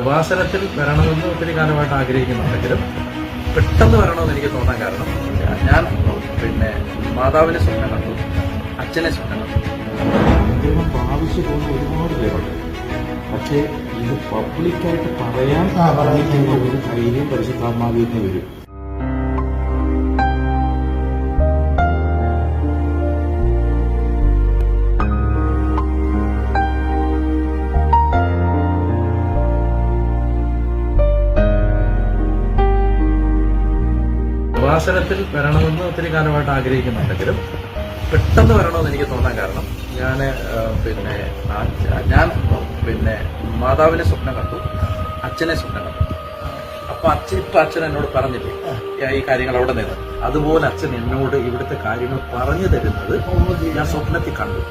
ഉപാസനത്തിൽ വരണമെന്ന് ഒത്തിരി കാലമായിട്ട് ആഗ്രഹിക്കുന്നുണ്ടെങ്കിലും പെട്ടെന്ന് വരണമെന്ന് എനിക്ക് തോന്നാൻ കാരണം ഞാൻ പിന്നെ മാതാവിനെ സ്വപ്നം കണ്ടു അച്ഛനെ സ്വപ്നം കണ്ടു. അദ്ദേഹം പ്രാവശ്യം പോകുന്ന ഒരുപാട് പേരുണ്ട്. പക്ഷേ ഇത് പബ്ലിക്കായിട്ട് പറയാൻ പറഞ്ഞിട്ടുള്ള ഒരു ധൈര്യം പരിശുദ്ധാത്മാവിൽ നിന്ന് വരും. ഉപാസനത്തിൽ വരണമെന്ന് ഒത്തിരി കാലമായിട്ട് ആഗ്രഹിക്കുന്നുണ്ടെങ്കിലും പെട്ടെന്ന് വരണമെന്ന് എനിക്ക് തോന്നാൻ കാരണം ഞാൻ പിന്നെ ഞാൻ പിന്നെ മാതാവിനെ സ്വപ്നം കണ്ടു അച്ഛനെ സ്വപ്നം കണ്ടു. അപ്പൊ അച്ഛൻ ഇപ്പൊ അച്ഛൻ എന്നോട് പറഞ്ഞില്ലേ ഈ- കാര്യങ്ങൾ അവിടെ നിന്ന് അതുപോലെ അച്ഛൻ എന്നോട് ഇവിടുത്തെ കാര്യങ്ങൾ പറഞ്ഞു തരുന്നത് ഞാൻ സ്വപ്നത്തിൽ കണ്ടു.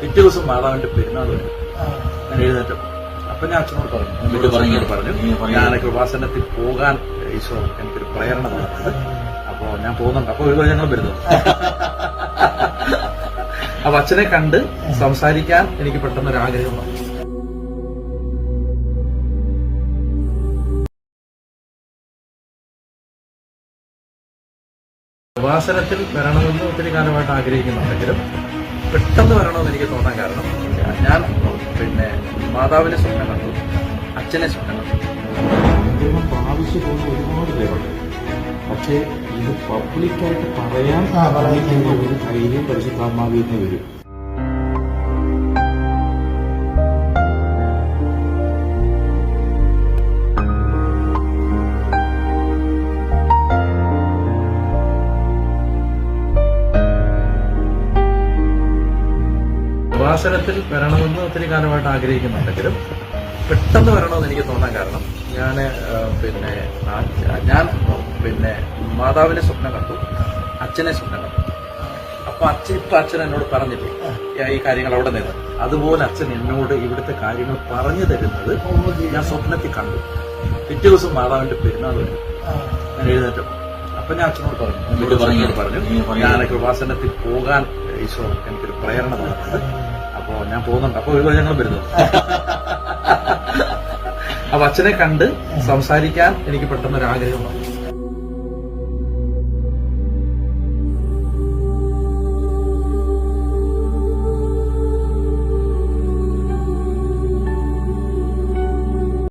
പിറ്റേ ദിവസം മാതാവിന്റെ പെരുന്നാൾ വരും. ഞാൻ എഴുന്നേറ്റം. അപ്പൊ ഞാൻ അച്ഛനോട് പറഞ്ഞു പറഞ്ഞു? പറഞ്ഞു ഞാൻ കൃപാസനത്തിൽ പോകാൻ ഈശോ എനിക്കൊരു പ്രേരണ തന്നിട്ടുണ്ട്. അപ്പോ ഞാൻ പോകുന്നുണ്ട്. അപ്പൊ ഒരു ഞങ്ങൾ വരുന്നു അപ്പൊ അച്ഛനെ കണ്ട് സംസാരിക്കാൻ എനിക്ക് പെട്ടെന്ന് ഒരു ആഗ്രഹം വന്നു. ഉപാസനത്തിൽ വരണമെന്ന് ഒത്തിരി കാലമായിട്ട് ആഗ്രഹിക്കുന്നുണ്ടെങ്കിലും പെട്ടെന്ന് വരണമെന്ന് എനിക്ക് തോന്നാൻ കാരണം ഞാൻ പിന്നെ മാതാവിനെ സ്വപ്നം കണ്ടു അച്ഛനെ സ്വപ്നം കണ്ടു. പ്രാവശ്യം പോകുന്ന ഒരുപാട് പേരുണ്ട് പക്ഷേ ഇത് പബ്ലിക്കായിട്ട് പറയാൻ പറഞ്ഞിട്ടുള്ള ഒരു ധൈര്യം പരിശുദ്ധാത്മാവിൽ നിന്ന് വരും. പ്രഭാഷണത്തിൽ വരണമെന്ന് ഒത്തിരി കാലമായിട്ട് ആഗ്രഹിക്കുന്നുണ്ടെങ്കിലും പെട്ടെന്ന് വരണമെന്ന് എനിക്ക് തോന്നാൻ കാരണം ഞാൻ പിന്നെ ഞാൻ പിന്നെ മാതാവിനെ സ്വപ്നം കണ്ടു അച്ഛനെ സ്വപ്നം കണ്ടു. അപ്പൊ അച്ഛൻ ഇപ്പൊ അച്ഛൻ എന്നോട് പറഞ്ഞില്ലേ ഈ- കാര്യങ്ങൾ അവിടെ നിന്ന് അതുപോലെ അച്ഛൻ എന്നോട് ഇവിടുത്തെ കാര്യങ്ങൾ പറഞ്ഞു തരുന്നത് ഞാൻ സ്വപ്നത്തിൽ കണ്ടു. പിറ്റേ ദിവസം മാതാവിന്റെ പെരുന്നാൾ വരും. ഞാൻ എഴുന്നേറ്റം. അപ്പൊ ഞാൻ അച്ഛനോട് പറഞ്ഞു എന്നോട് പറഞ്ഞു പറഞ്ഞു ഞാൻ കൃപാസനത്തിൽ പോകാൻ ഈശോ എനിക്കൊരു പ്രേരണ തന്നിട്ടുണ്ട്. അപ്പോ ഞാൻ പോകുന്നുണ്ട്. അപ്പൊ ഒരുപാട് ഞങ്ങൾ വരുന്നു. അപ്പൊ അച്ഛനെ കണ്ട് സംസാരിക്കാൻ എനിക്ക് പെട്ടെന്ന് ഒരു ആഗ്രഹം വന്നു.